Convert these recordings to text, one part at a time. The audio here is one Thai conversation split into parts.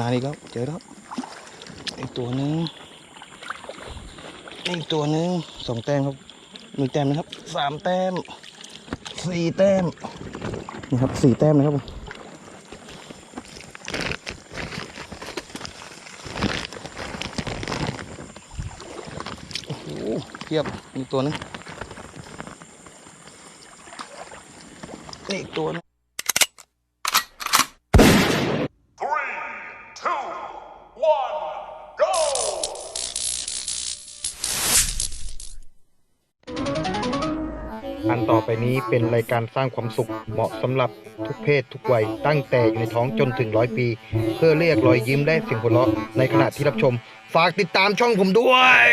นานอีกแล้วเจอแล้วอีกตัวหนึงอีกตัวหนึงสองแต้มครับหนึ่งแต้มนะครับสามแต้มสี่แต้มนี่ครับสี่แต้มนะครับโอ้โหเทียบอีกตัวนึงอีกตัวนึง ไปนี้เป็นรายการสร้างความสุขเหมาะสำหรับทุกเพศทุกวัย ตั้งแต่อยู่ในท้องจนถึงร้อยปี เพื่อเรียกรอยยิ้มและเสียงหัวเราะในขณะที่รับชม ฝากติดตามช่องผมด้วย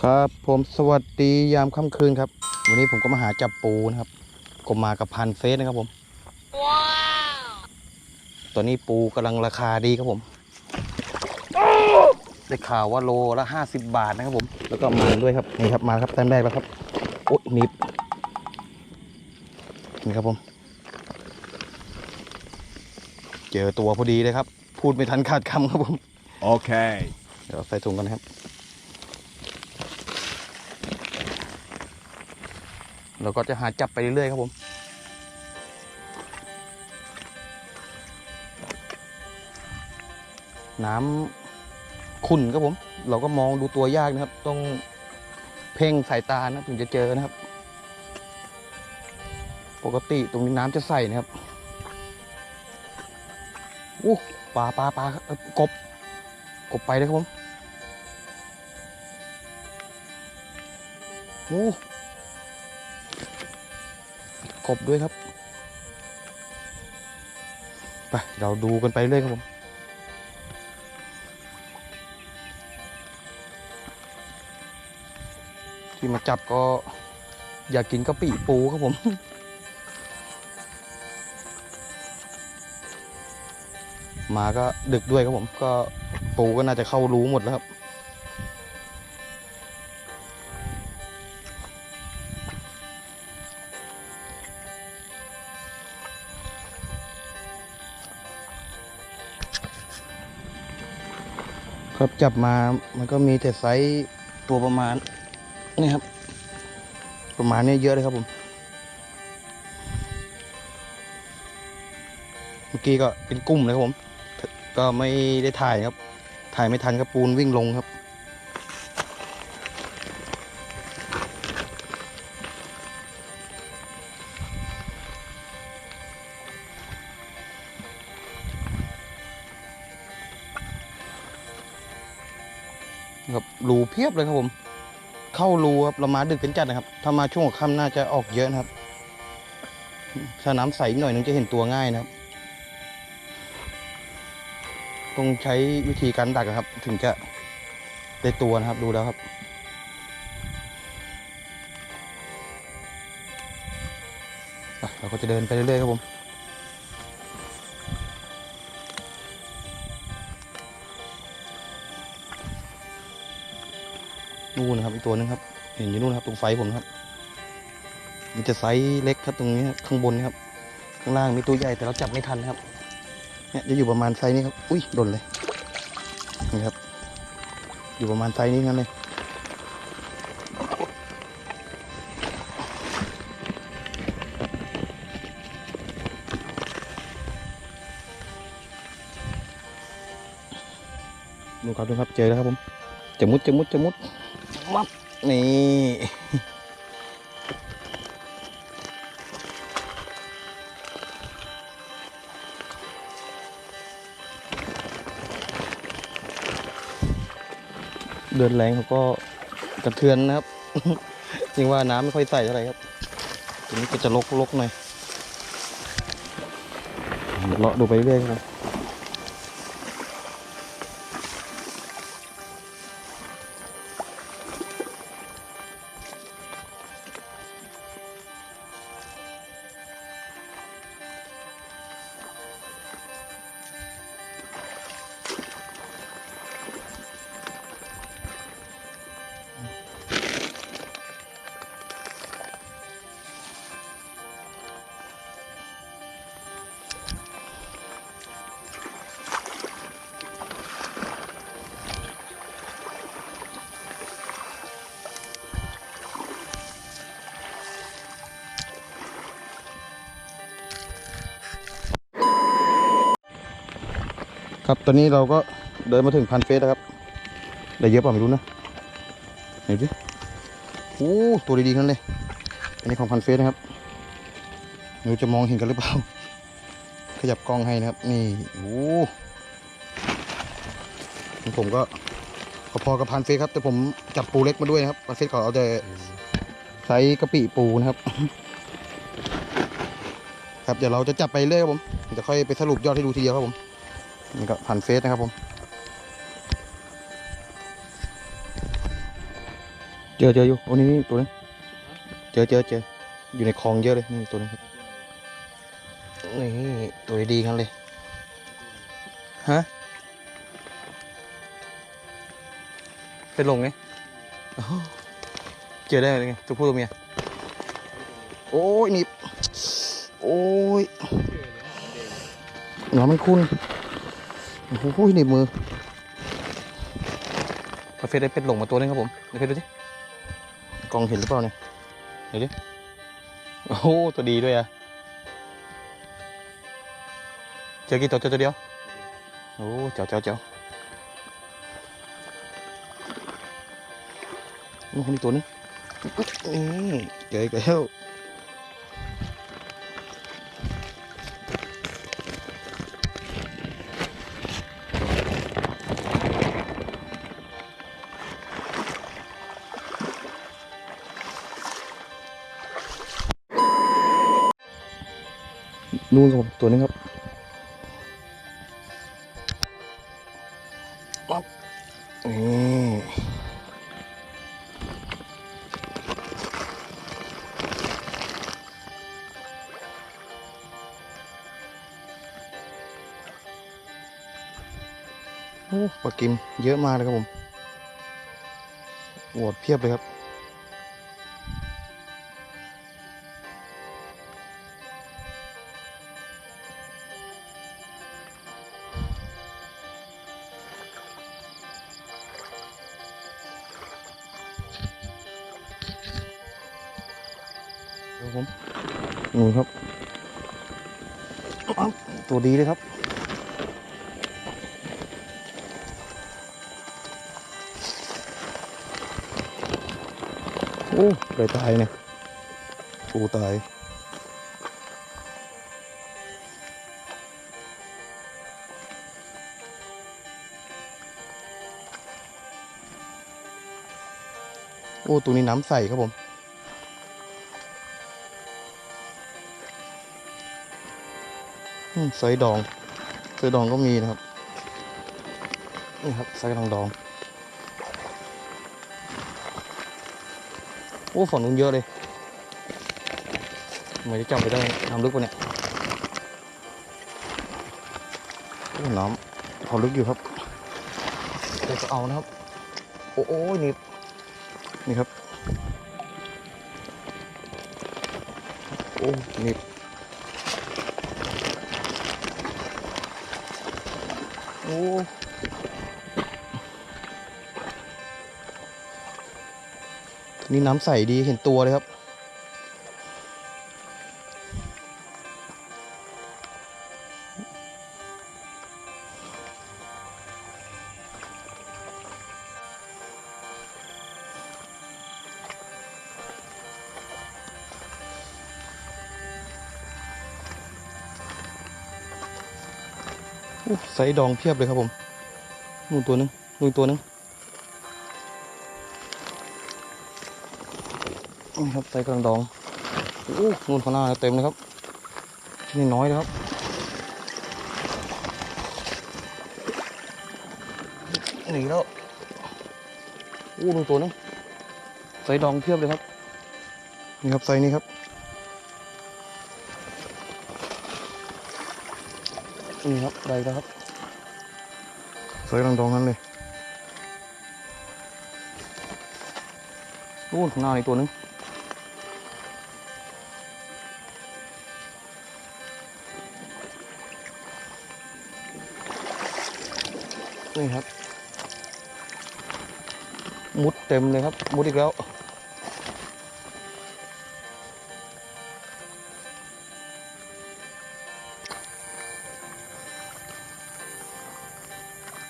ครับผมสวัสดียามค่ำคืนครับ วันนี้ผมก็มาหาจับปูนะครับ ก็มากับพันเฟสนะครับผม ตอนนี้ปูกำลังราคาดีครับผม ได้ข่าวว่าโลละห้าสิบบาทนะครับผม แล้วก็มาด้วยครับ นี่ครับมาครับแต้มแรกแล้วครับ โอ๊ยหนิบนี่ครับผม เจอตัวพอดีเลยครับ พูดไม่ทันขาดคำครับผม Okay. เดี๋ยวใส่ถุงกันนะครับ เราก็จะหาจับไปเรื่อยๆครับผม น้ำขุ่นครับผม เราก็มองดูตัวยากนะครับ ต้องเพ่งสายตานะถึงจะเจอนะครับ ปกติตรงนี้น้ำจะใสนะครับอู้ปลาปลาปลากบ กบไปเลยครับผมโอ้กบด้วยครับ ไป เราดูกันไปเรื่อยครับผม ที่มาจับก็อยากกินกะปิปูครับผม มาก็ดึกด้วยครับผม ก็ปูก็น่าจะเข้ารู้หมดแล้วครับครับจับมา มันก็มีแต่ไซส์ตัวประมาณ นี่ครับ ประมาณนี้เยอะเลยครับผม เมื่อกี้ก็เป็นกุ้มเลยครับผม ก็ไม่ได้ถ่ายครับ ถ่ายไม่ทันครับปูนวิ่งลงครับครับ มาดึกกันจัดนะครับ ถ้ามาช่วงค่ำน่าจะออกเยอะนะครับถ้าน้ำใสหน่อยนึงจะเห็นตัวง่ายนะครับ ต้องใช้วิธีการดักอะครับ ถึงจะได้ตัวนะครับดูแล้วครับเราก็จะเดินไปเรื่อยๆครับผมนู่นนะครับอีกตัวหนึงครับ เห็นอยู่นู่นครับ ตรงไฟผมนครับ มันจะไซส์เล็กครับตรงนี้ข้างบนนะครับ ข้างล่างมีตัวใหญ่แต่เราจับไม่ทันครับ เนี่ยจะอยู่ประมาณไซส์นี้ครับ อุ้ยหล่นเลย นี่ครับ อยู่ประมาณไซส์นี้นั่นเลยดูครับดูครับเจอแล้วครับผมจะมุดจะมุดจะมุดมับ นี่ เดินแรงเขาก็กระเทือนนะครับ จริงว่าน้ำไม่ค่อยใส่เท่าไหร่ครับทีนี้ก็จะลกลกหน่อยเดี๋ยวเลาะดูไปเรื่อยครับ ครับตอนนี้เราก็เดินมาถึงพันเฟสแล้วครับได้เยอะเปล่าไม่รู้นะไหนดิโอ้ตัวดีๆทั้งนั้นเลย อันนี้ของพันเฟสนะครับไม่รู้จะมองเห็นกันหรือเปล่า ขยับกล้องให้นะครับ นี่โอ้ผมก็พอๆกับพันเฟสครับ แต่ผมจับปูเล็กมาด้วยนะครับพันเฟสเขาเอาแต่ไซส์กะปิปูนะครับ ครับเดี๋ยวเราจะจับไปเรื่อยครับผมจะค่อยไปสรุปยอดให้ดูทีเดียวครับผม นี่ก็พันเฟสนะครับผม เจอเจออยู่ โอ้นี่นี่ตัวนึงเจอเจอเจออยู่ในคลองเยอะเลย นี่ตัวนึงครับ นี่ตัวดีๆกันเลย ฮะ เป็นลงไงอ้าวเจอได้ไง ตัวผู้ตัวเมีย โอ้ยหนี่โอ้ยหนอนมันคุ้น โอ้โหนีบมือประเภทได้เป็นหลงมาตัวนึงครับผมเดี๋ยวเพชรดูสิกล้องเห็นหรือเปล่าเนี่ยเดี๋ยวดิโอ้โหตัวดีด้วยอะเจอกี่ตัวเจอตัวเดียวโอ้เจ้าเจ้าเจ้าโอ้โหนี่ตัวนึงนี่เจออีกแล้ว นู่นครับตัวนึงครับปั๊บนี่โอ้ปลากิมเยอะมากเลยครับผมโหวดเพียบเลยครับ ครับผมนู่ครับอ๊อบตัวดีเลยครับ โอ้ได้ตายเนี่ยปูตายโอ้ตัวนี้น้ำใสครับผม ไซดองไซดองก็มีนะครับ นี่ครับไซดองดองโอ้ฝั่งเยอะเลยทำไมจะจับไปได้น้ำลึกปะเนี่ยโอ้น้ำพอลึกอยู่ครับเดี๋ยวจะเอานะครับ โอ้โอ้ยนี่นี่ครับ โอ้นี่ อ้นี่น้ำใสดีเห็นตัวเลยครับ ซส์ดองเพียบเลยครับผมนู่นตัวนึงนู่นตัวนึงนี่ครับไซส์กำลังดองโอ้นู่นข้างหน้าเต็มเลยครับนี่น้อยเลยครับหนีแล้วโอ้ดูตัวนึงไซส์ดองเพียบเลยครับ นี่ครับไซนี้ครับ นี่ครับได้แล้วครับ ไซส์กำลังดองนั้นเลยนู่นข้างหน้านี่ตัวนึงนี่ครับ มุดเต็มเลยครับ มุดอีกแล้ว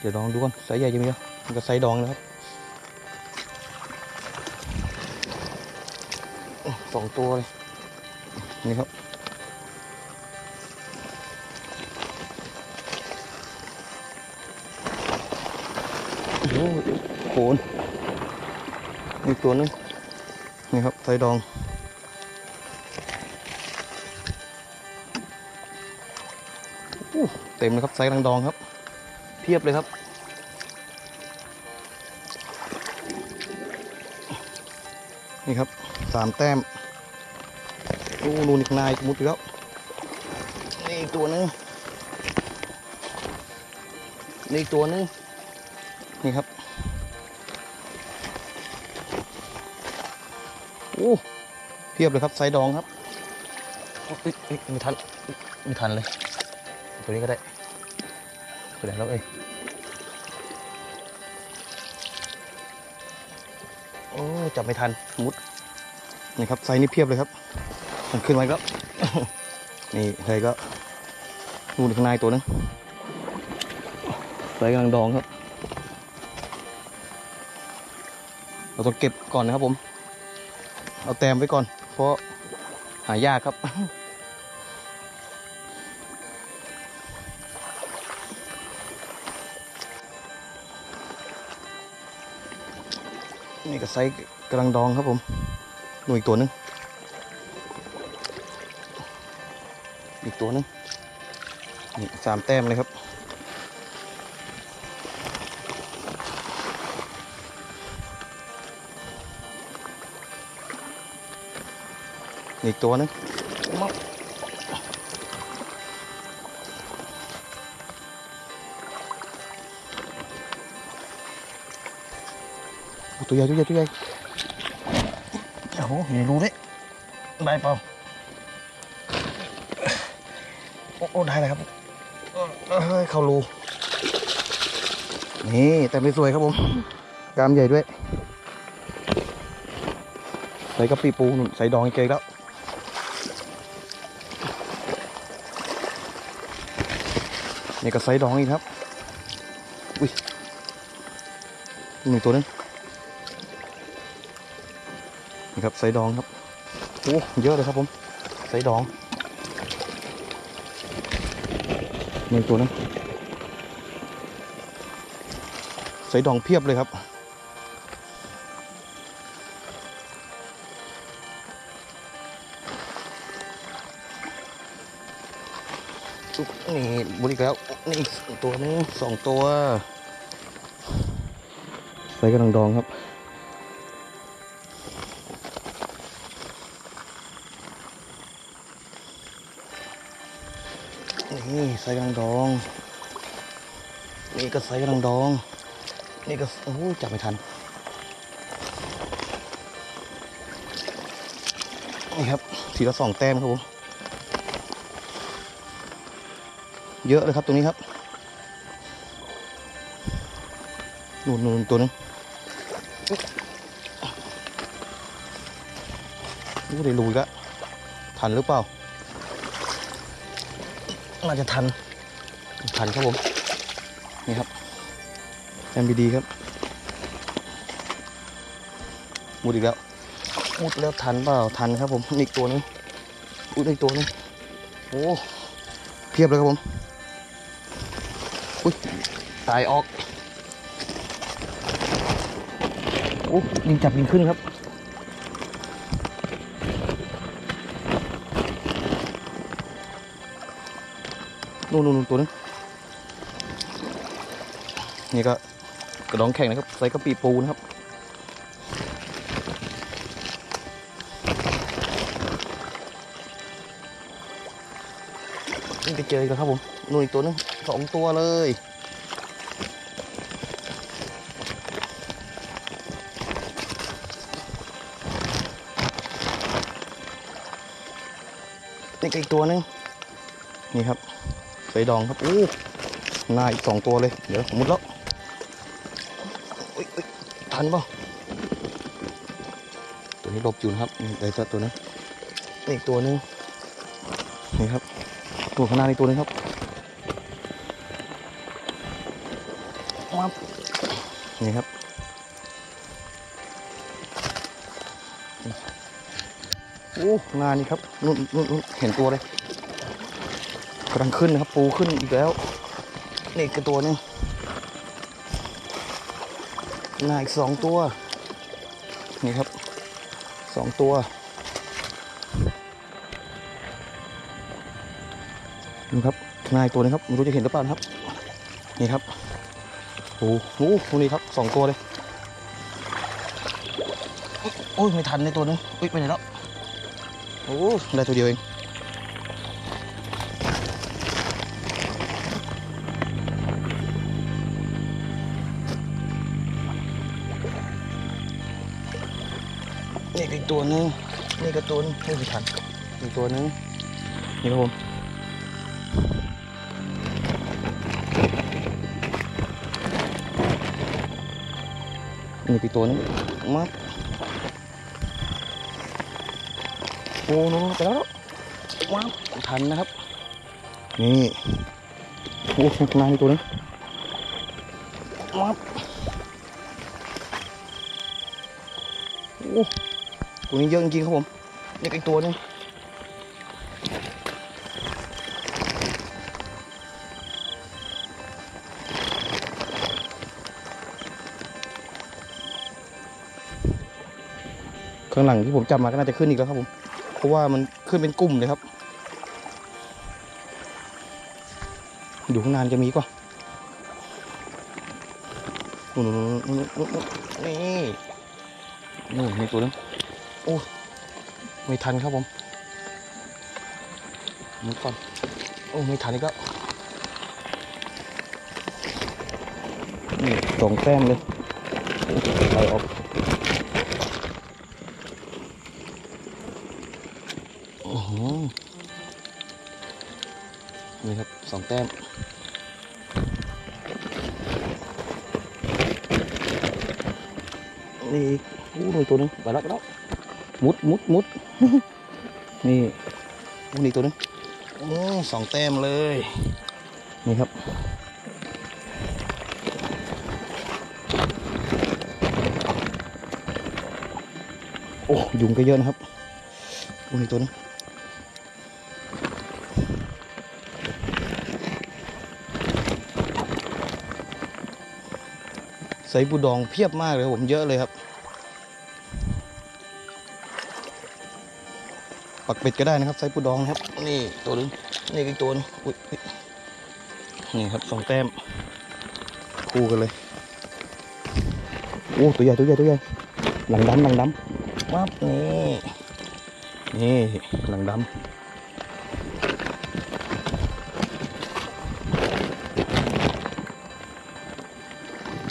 เดี๋ยวลองดูก่อนไซส์ใหญ่จะมีไหมมันก็ไซส์ดองนะครับสองตัวเลย นี่ครับโอ้โหโขนอีกตัวหนึงนี่ครับไซส์ดองเต็มเลยครับไซส์ลังดองครับ เพียบเลยครับ นี่ครับสามแต้มโอ้นูนอีกนายมุดอีกแล้วนี่อีกตัวหนึงนี่อีกตัวหนึงนี่ครับโอ้เพียบเลยครับไซดองครับอุ๊ยไม่ทันไม่ทันเลย ตัวนี้ก็ได้ ไปไหนแล้วเอ้ยโอ้จับไม่ทันมุดนี่ครับไซส์นี้เพียบเลยครับ มันขึ้นมาอีกแล้วนี่เลยก็ดูข้างในตัวนึงไซส์กำลังดองครับ เราต้องเก็บก่อนนะครับผม เอาแต้มไว้ก่อน เพราะหายากครับ ก็ไซส์กำลังดองครับผมดูอีกตัวหนึงอีกตัวหนึงนี่สามแต้มเลยครับอีกตัวหนึง ตัวใหญ่ตัวใหญ่ตัวใหญ่โอ้โหอยู่ในรูด้วยได้เปล่าโอ้โอได้เลยครับเฮ้ยเข้ารูนี่แต่ไม่สวยครับผมกามใหญ่ด้วย ใส่กะปิปูใส่ดองอีกเกยแล้วนี่ก็ไซส์ดองอีกครับ อุ้ยหนึ่งตัวนึง ครับไซส์ดองครับโอ้เยอะเลยครับผมไซส์ดองหนึ่งตัวนึงไซส์ดองเพียบเลยครับนี่บุรีแล้วนี่ตัวนึงสองตัวใส่กำลังดองครับ นี่ใส่กำลังดอง นี่ก็ใส่กำลังดอง นี่ก็โอ้จับไม่ทัน นี่ครับทีละสองแต้มครับผม เยอะเลยครับตรงนี้ครับนูนนูนตัวนึงอู้ได้ลุยล้วทันหรือเปล่า น่าจะทัน ทันครับผม นี่ครับแอมบีดีครับ มุดอีกแล้ว มุดแล้วทันเปล่า ทันครับผมนี่อีกตัวนึงอุ้ยอีกตัวนึงโอ้เพียบเลยครับผม อุ้ยตายออกโอ้ยิงจับยิงขึ้นครับ นู่นนู่นตัวนึงนี่ก็กระดองแข็งนะครับ ใส่กระปิปูนะครับนี่ไปเจออีกแล้วครับผมนู่นอีกตัวนึงสองตัวเลยนี่ก็อีกตัวนึงนี่ครับ ใส่ดองครับโอ้หน้าอีกสองตัวเลย เดี๋ยวมุดแล้วอุ๊ยอุ๊ยทันป่าตัวนี้หลบอยู่นะครับนี่ได้สักตัวนึงนี่อีกตัวนึงนี่ครับ ตัวข้างหน้านี่ตัวนึงครับนี่ครับโอ้งานนี่ครับนู่นนู่นนู่นเห็นตัวเลย กำลังขึ้นนะครับ ปูขึ้นอีกแล้ว นี่อีกตัวนึงงาอีกสองตัว นี่ครับสองตัวนี่ครับงาอีกตัวนึงครับไม่รู้จะเห็นหรือเปล่านะครับ นี่ครับโอ้โหตัวนี้ครับสองตัวเลยโอ้ยไม่ทันในตัวนึงอุ้ยไปไหนแล้วโอ้ได้ตัวเดียวเอง ตัวนึงนี่ก็ตัวนึงไม่ทันอีกตัวนึงนี่ครับผมนี่ก็อีกตัวนึงมาโอ้โนไปแล้วว้าวทันนะครับ นี่โอ้ข้างล่างอีกตัวนึงว้า ตัวนี้เยอะจริงๆครับผมนี่ก็อีกตัวหนึงข้างหลังที่ผมจับมาก็น่าจะขึ้นอีกแล้วครับผม เพราะว่ามันขึ้นเป็นกลุ่มเลยครับ อยู่ข้างนานจะมีก็นู่นนู่นนู่นนู่นนู่นนี่นู่นมีตัวนึง โอ้ไม่ทันครับผมมุดก่อน โอ้ไม่ทันอีกแล้วนี่สองแต้มเลยไปออกโอ้โหนี่ครับสองแต้มนี่อู้หน่อยตัวหนึงไปแล้วไปแล้ว มุดมุดมุดนี่อู้นี่ตัวหนึงโอ้สองแต้มเลย นี่ครับ โอ้ยุงก็เยอะนะครับอู้นี่ตัวหนึงใส่บูดองเพียบมากเลยครับผมเยอะเลยครับ ปักเป็ดก็ได้นะครับไซส์ปูดองนะครับ นี่ตัวนึงนี่อีกตัวนึงอุ๊ยอุ๊ยนี่ครับสองแต้ม คู่กันเลยโอ้ตัวใหญ่ตัวใหญ่ตัวใหญ่หลังดำหลังดำวับนี่นี่หลังดำ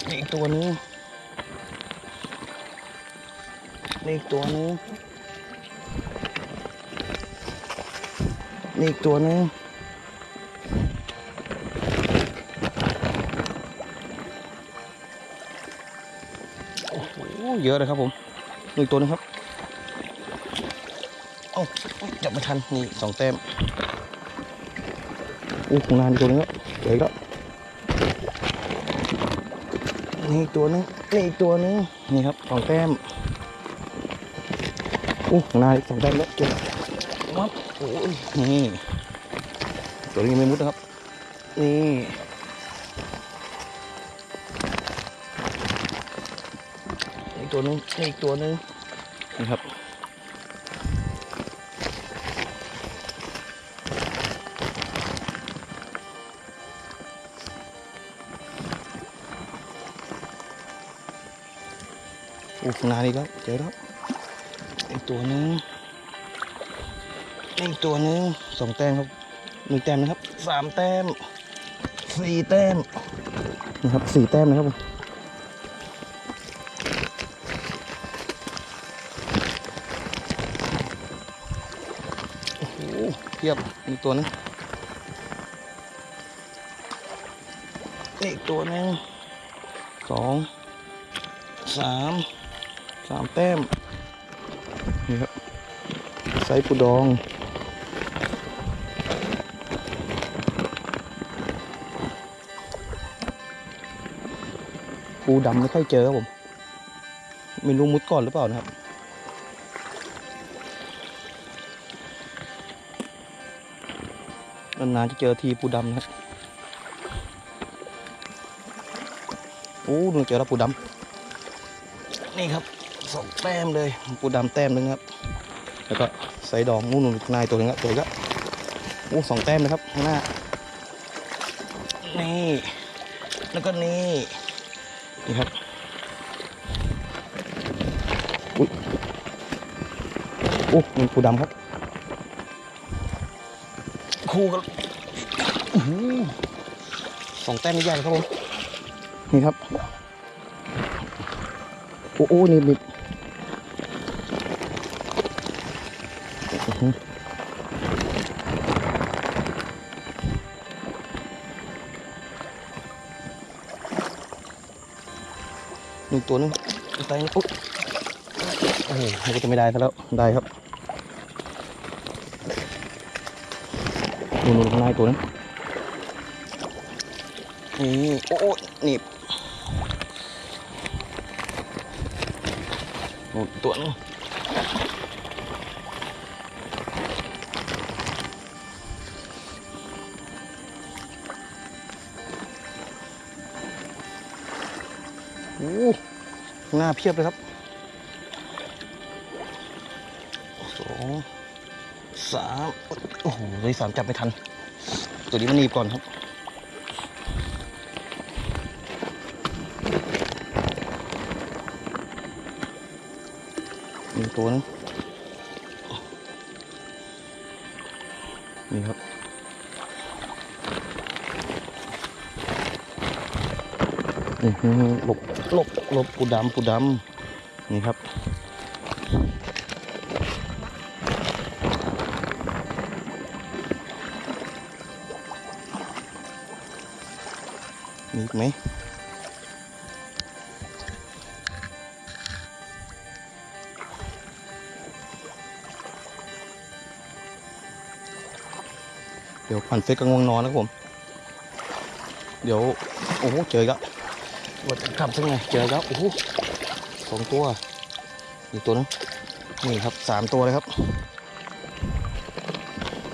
นี่อีกตัวนึงนี่อีกตัวนึง นี่อีกตัวหนึงโอ้โหเยอะเลยครับผมอีกตัวหนึงครับเอ้าจับไม่ทันนี่สองแต้มอ้ข้างหนามีตัวนึงแล้วเดี๋ยวอีกแล้วนี่อีกตัวหนึงนี่อีกตัวหนึงนี่ครับสองแต้มอ้ข้างหนาอีกสองแต้มแล้วเก็บ โอ้ยนี่ตัวนี้ยังไม่มุดนะครับ นี่อีกตัวหนึงนี่อีกตัวหนึงนี่ครับโอ้ข้างหน้านี่แล้วเจอแล้วอีกตัวหนึง นี่อีกตัวหนึงสองแต้มครับหนึ่งแต้มนะครับสามแต้มสี่แต้มนะครับสี่แต้มนะครับผมโอ้โหเพียบอีกตัวนึงอีกตัวหนึงสองสามสามแต้มนี่ครับไซส์ปูดอง ปูดำไม่ค่อยเจอครับผม ไม่รู้มุดก่อนหรือเปล่านะครับ นานๆจะเจอทีปูดำนะครับโอ้ดูเจอแล้วปูดำนี่ครับสองแต้มเลยปูดำแต้มนึงครับ แล้วก็ใส่ดองนู่นๆนายตัวนึงครับตัวก็โอ้สองแต้มนะครับข้างหน้านี่ แล้วก็นี่ นี่ครับอุ้ยโอ้มีปูดำครับคู่กันอื้อหือสองแต้มใหญ่ๆครับผมนี่ครับ โอ้โอ้นี่มี อื้อหือหนึ่งตัวนึงไปนี่ปุ๊บโอ้โหมันก็จะไม่ได้ซะแล้ว ได้ครับดูนูข้างในตัวนั้นนี่โอ้โหนี่นู่นตัวนึง หน้าเพียบเลยครับสองสามโอ้โหเลยสามจับไม่ทัน ตัวนี้มันหนีบก่อนครับมีตัวนึงนี่ครับอื้อหือหลบ หลบหลบปูดำปูดำนี่ครับ มีอีกไหมเดี๋ยวผ่านเฟซก็ง่วงนอนนะครับผม เดี๋ยว โอ้โห เจอกแล้ว ว่าจะทำสักไงเจออีกแล้วโอ้โหสองตัวอีกตัวนึงนี่ครับสามตัวเลยครับ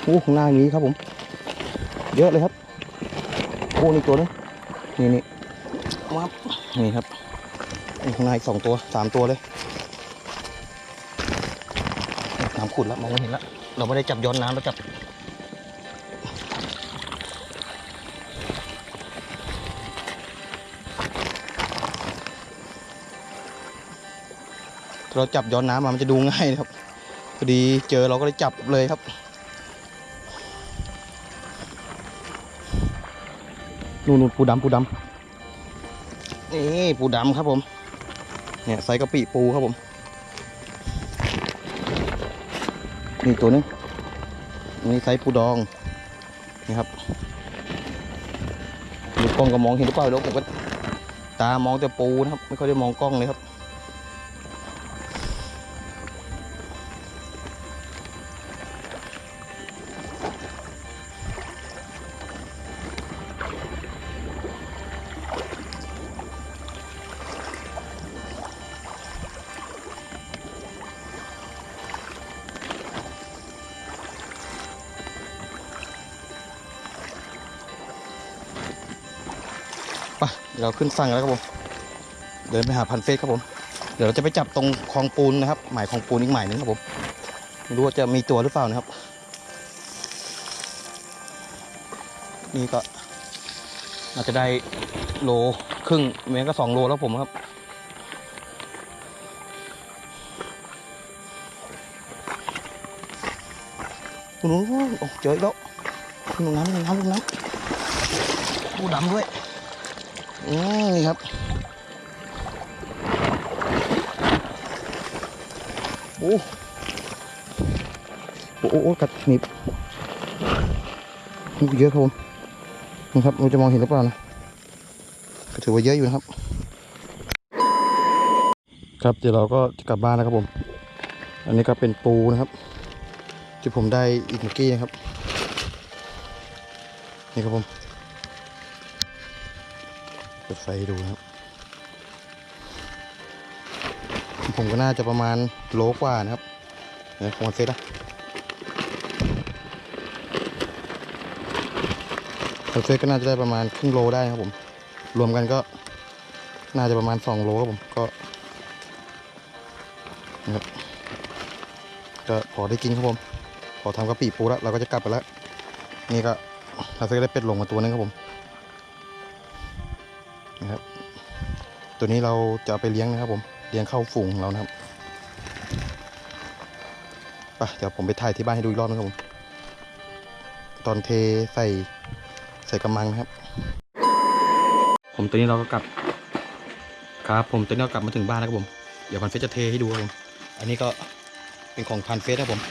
โอ้ข้างหน้าอย่างนี้ครับผม เยอะเลยครับโอ้นี่ตัวนึงนี่นี่วับนี่ครับนี่ข้างในอีกสองตัวสามตัวเลยน้ำขุดแล้วมองไม่เห็นแล้วเราไม่ได้จับย้อนน้ำเราจับ เราจับย้อนน้ำมามันจะดูง่ายนะครับพอดีเจอเราก็เลยจับเลยครับนู่นนู่นปูดำปูดำนี่ปูดำครับผม เนี่ยไซกะปิปูครับผม นี่ตัวนึงนี่ไซปูดอง นี่ครับดูกล้องก็มองเห็นหรือเปล่าแล้วผมก็ตามองแต่ปูนะครับ ไม่ค่อยได้มองกล้องเลยครับ เราขึ้นฝั่งแล้วครับผม เดินไปหาพันเฟสครับผม เดี๋ยวเราจะไปจับตรงคลองปูนนะครับ หมายคลองปูนอีกหมายนึงครับผมไม่รู้ว่าจะมีตัวหรือเปล่านะครับ นี่ก็อาจจะได้โลครึ่งเมตรก็สองโลแล้วผมครับคุณนู้นโอ้เจออีกแล้วลงน้ำลงน้ำลงน้ำปูดำด้วย นี่ครับ โอ้โอ้โอ้กัดหนีบนี่เยอะครับผมนี่ครับเราจะมองเห็นหรือเปล่านะก็ถือว่าเยอะอยู่นะครับ ครับเดี๋ยวเราก็จะกลับบ้านนะครับผม อันนี้ก็เป็นปูนะครับ ที่ผมได้อีกเมื่อกี้นะครับ นี่ครับผม เปิดไฟดูครับ ผมก็น่าจะประมาณโลกว่านะครับเดี๋ยวผมเซ็ตนะผมเซ็ตก็น่าจะได้ประมาณครึ่งโลได้ครับผม รวมกันก็น่าจะประมาณสองโลครับผมก็นะครับก็พอได้กินครับผม พอทำกะปิปูแล้วเราก็จะกลับไปแล้ว นี่ก็เราจะได้เป็ดลงมาตัวนึงครับผม นะครับ ตัวนี้เราจะาไปเลี้ยงนะครับ ผมเลี้ยงเข้าฝูงเรานะครับไปเดี๋ยวผมไปถ่ายที่บ้านให้ดูอีกรอบนะครับผมตอนเทใส่ใส่กระมังนะครับ ผมตอนนี้เราก็กลับ ครับ ผมตอนนี้เรากลับมาถึงบ้านแล้วครับผม เดี๋ยวพันเฟสจะเทให้ดูครับผมอันนี้ก็เป็นของพันเฟสครับผม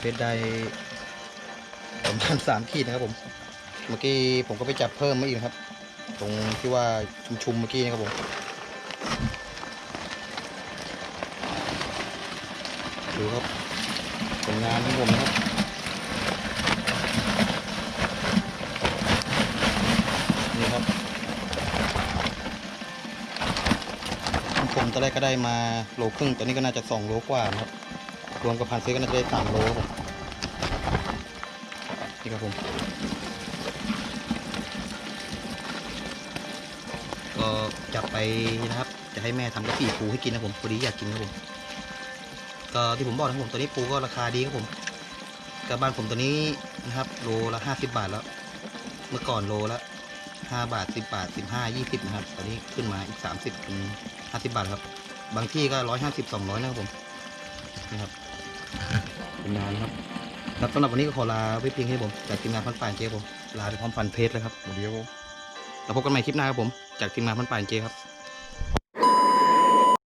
เฟสได้ สามขีดนะครับผม เมื่อกี้ผมก็ไปจับเพิ่มมาอีกครับ ตรงที่ว่าชุมๆเมื่อกี้นะครับผมดูครับผลงานของผมนะครับนี่ครับผมตอนแรกก็ได้มาโลครึ่งตอนนี้ก็น่าจะสองโลกว่านะครับรวมกับพันเซ็ก็น่าจะได้สามโลครับ ครับผม ก็จับไปนะครับ จะให้แม่ทำกะปิปูให้กินนะผมพอดีอยากกินครับผมก็ที่ผมบอกนะครับผมตอนนี้ปูก็ราคาดีครับผมกับบ้านผมตัวนี้นะครับ โลละห้าสิบบาทแล้ว เมื่อก่อนโลละห้าบาทสิบบาทสิบห้ายี่สิบนะครับ ตอนนี้ขึ้นมาอีกสามสิบเป็นห้าสิบบาทครับ บางที่ก็ร้อยห้าสิบสองร้อยนะครับผมนะครับเป็นงานครับ ครับสำหรับวันนี้ก็ขอลาไว้เพียงแค่นี้ผมจากทีมงานพันป่านเจผมลาไปพร้อมฟันเพจเลยครับสวัสดีครับผมแล้วพบกันใหม่คลิปหน้าครับผมจากทีมงานพันป่านเจครับ